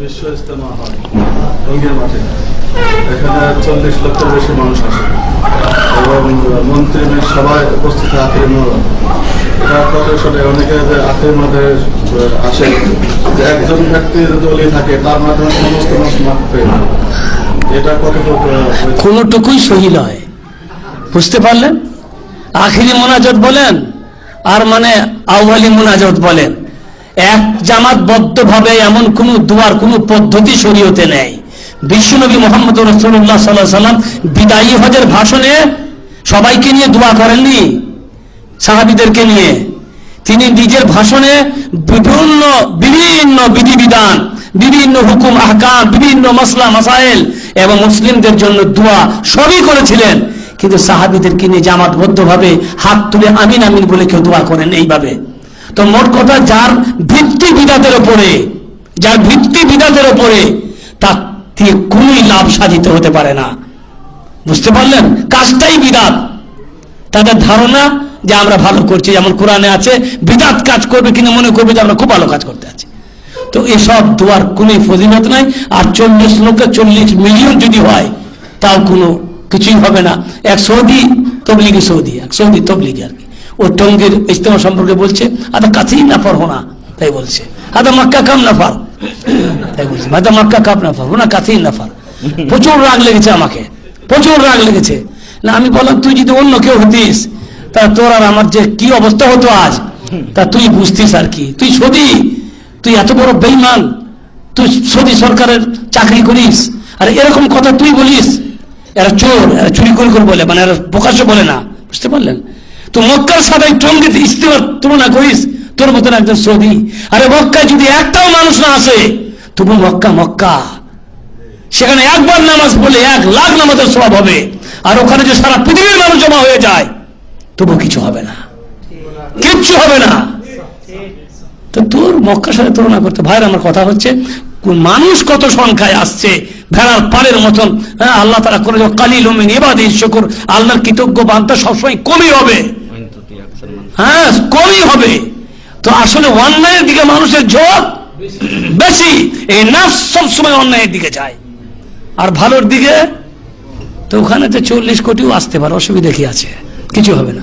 বিশ্ব হয় এখানে চল্লিশ বেশি মানুষ আসে এবং মন্ত্রী উপস্থিত সেটা অনেকে আসে যে একজন ব্যক্তি যদি থাকে সমস্ত। এটা কতটুকু? কোনোটুকুই সহি নয় বুঝতে পারলেন আখিরি মোনাজত বলেন, আর মানে আউয়ালি মোনাজত বলেন এক জামাতবদ্ধভাবে এমন কোন দুয়ার, কোন পদ্ধতি শরীয়তে নেই। বিশ্বনবী মোহাম্মদ রসুল্লাহ সাল্লাহ সাল্লাম বিদায়ী হজের ভাষণে সবাইকে নিয়ে দোয়া করেননি, সাহাবিদেরকে নিয়ে। তিনি নিজের ভাষণে বিভিন্ন বিভিন্ন বিধিবিধান, বিভিন্ন হুকুম, আহকাম, বিভিন্ন মশলা মাসাইল এবং মুসলিমদের জন্য দোয়া সবই করেছিলেন। কিন্তু সাহাবিদেরকে নিয়ে জামাতবদ্ধ ভাবে হাত তুলে আমিন আমিন বলে কেউ দোয়া করেন এইভাবে। তো মোট কথা যার ভিত্তি বিদাতের ওপরে, যার ভিত্তি বিদাতের ওপরে, তার থেকে কোনই লাভ সাধিত হতে পারে না। বুঝতে পারলেন? কাজটাই বিদাত তাদের ধারণা যে আমরা ভালো করছি, যেমন কোরআনে আছে বিদাত কাজ করবে কিনা মনে করবে যে আমরা খুব ভালো কাজ করতে আছি। তো এসব দোয়ার কোনো ফজিলত নাই, আর চল্লিশ লোকে চল্লিশ মিলিয়ন যদি হয়, তাও কোনো কিছুই হবে না। এক সৌদি তবলিগি সৌদি, এক সৌদি তবলিগি আর ও টঙ্গির ইজতেমা সম্পর্কে বলছে, আদা কাছেই নাফার হোনা তাই বলছে। আদা মাক্কা কাম নাফার? তাই বলছে। আদা মাক্কা কাপ নাফার হোনা কাছেই নাফার। প্রচুর রাগ লেগেছে আমাকে। প্রচুর রাগ লেগেছে। না, আমি বললাম, তুই যদি অন্য কেউ হতিস, তা তোর আর আমার যে কি অবস্থা হতো আজ, তা তুই বুঝতিস আর কি। তুই সদি তুই এত বড় বেইমান, তুই সৌদি সরকারের চাকরি করিস, আর এরকম কথা তুই বলিস, এরা চোর, এরা চুরি করে করে বলে মানে এরা প্রকাশ্য বলে না। বুঝতে পারলেন? তো মক্কার সাথে টঙ্গিত ইস্তেমার তুলনা করিস? তোর মতন একজন সৌদি। আরে মক্কায় যদি একটাও মানুষ না আসে, তবু মক্কা মক্কা। সেখানে একবার নামাজ বলে এক লাখ নামাজের সব হবে। আর ওখানে যে সারা পৃথিবীর মানুষ জমা হয়ে যায়, তবু কিছু হবে না। কিচ্ছু হবে না। তো তোর মক্কার সাথে তুলনা করতে, ভাইয়ের আমার কথা হচ্ছে মানুষ কত সংখ্যায় আসছে, ভেড়ার পাড়ের মতন হ্যাঁ আল্লাহ তারা করে কালিল উমিন এবাদ শুকুর, আল্লাহর কৃতজ্ঞ বান্তা সবসময় কমই হবে। হ্যাঁ কমই হবে। তো আসলে অন্যায়ের দিকে মানুষের ঝোঁক বেশি। এই নাচ সবসময় অন্যায়ের দিকে যায়। আর ভালোর দিকে তো ওখানে তো চল্লিশ কোটিও আসতে পারে, অসুবিধা কি আছে? কিছু হবে না।